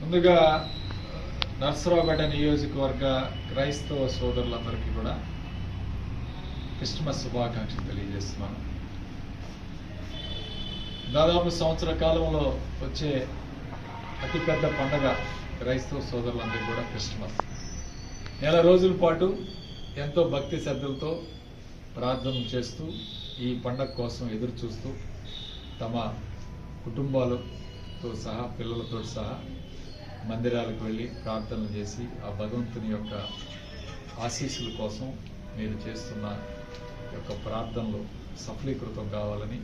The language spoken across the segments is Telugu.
ముందుగా నర్సరావుపేట నియోజకవర్గ క్రైస్తవ సోదరులందరికీ కూడా క్రిస్మస్ శుభాకాంక్షలు తెలియజేస్తున్నాను. దాదాపు సంవత్సర కాలంలో వచ్చే అతిపెద్ద పండగ క్రైస్తవ సోదరులందరికీ కూడా క్రిస్మస్. నెల రోజుల పాటు ఎంతో భక్తి శ్రద్ధలతో ప్రార్థన చేస్తూ ఈ పండగ కోసం ఎదురు చూస్తూ తమ కుటుంబాలతో సహా పిల్లలతో సహా మందిరాలకు వెళ్ళి ప్రార్థనలు చేసి ఆ భగవంతుని యొక్క ఆశీస్సుల కోసం మీరు చేస్తున్న యొక్క ప్రార్థనలు సఫలీకృతం కావాలని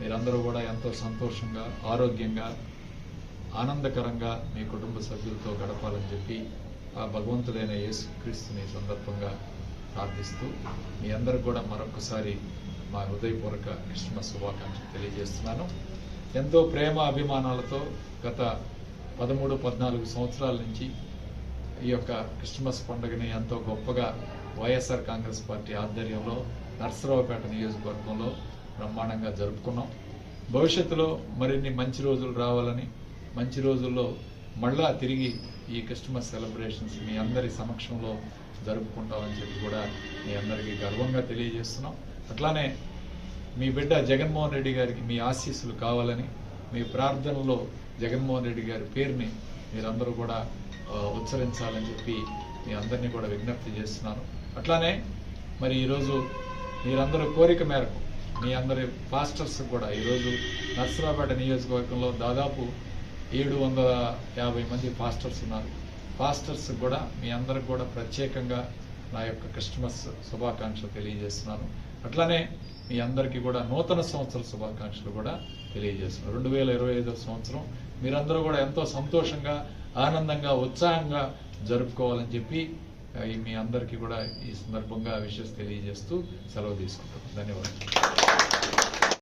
మీరందరూ కూడా ఎంతో సంతోషంగా ఆరోగ్యంగా ఆనందకరంగా మీ కుటుంబ సభ్యులతో గడపాలని చెప్పి ఆ భగవంతుడైన యేసుక్రీస్తుని సందర్భంగా ప్రార్థిస్తూ మీ అందరికి కూడా మరొకసారి మా హృదయపూర్వక క్రిస్మస్ శుభాకాంక్షలు తెలియజేస్తున్నాను. ఎంతో ప్రేమ అభిమానాలతో గత పదమూడు పద్నాలుగు సంవత్సరాల నుంచి ఈ యొక్క క్రిస్మస్ పండుగని ఎంతో గొప్పగా వైఎస్ఆర్ కాంగ్రెస్ పార్టీ ఆధ్వర్యంలో నర్సరావుపేట నియోజకవర్గంలో బ్రహ్మాండంగా జరుపుకున్నాం. భవిష్యత్తులో మరిన్ని మంచి రోజులు రావాలని మంచి రోజుల్లో మళ్ళా తిరిగి ఈ క్రిస్మస్ సెలబ్రేషన్స్ మీ అందరి సమక్షంలో జరుపుకుంటామని చెప్పి కూడా మీ అందరికీ గర్వంగా తెలియజేస్తున్నాం. అట్లానే మీ బిడ్డ జగన్మోహన్ రెడ్డి గారికి మీ ఆశీస్సులు కావాలని మీ ప్రార్థనలో జగన్మోహన్ రెడ్డి గారి పేరుని మీరందరూ కూడా ఉచ్చరించాలని చెప్పి మీ అందరినీ కూడా విజ్ఞప్తి చేస్తున్నాను. అట్లానే మరి ఈరోజు మీరందరూ కోరిక మేరకు మీ అందరి పాస్టర్స్ కూడా ఈరోజు నర్సరాపేట నియోజకవర్గంలో దాదాపు ఏడు వందల యాభై మంది పాస్టర్స్ ఉన్నారు. పాస్టర్స్ కూడా మీ అందరికి కూడా ప్రత్యేకంగా నా యొక్క క్రిస్మస్ శుభాకాంక్షలు తెలియజేస్తున్నాను. అట్లానే మీ అందరికీ కూడా నూతన సంవత్సర శుభాకాంక్షలు కూడా తెలియజేస్తున్నాం రెండు వేల ఇరవై ఐదో సంవత్సరం మీరందరూ కూడా ఎంతో సంతోషంగా ఆనందంగా ఉత్సాహంగా జరుపుకోవాలని చెప్పి మీ అందరికీ కూడా ఈ సందర్భంగా విషెస్ తెలియజేస్తూ సెలవు తీసుకుంటాం ధన్యవాదాలు.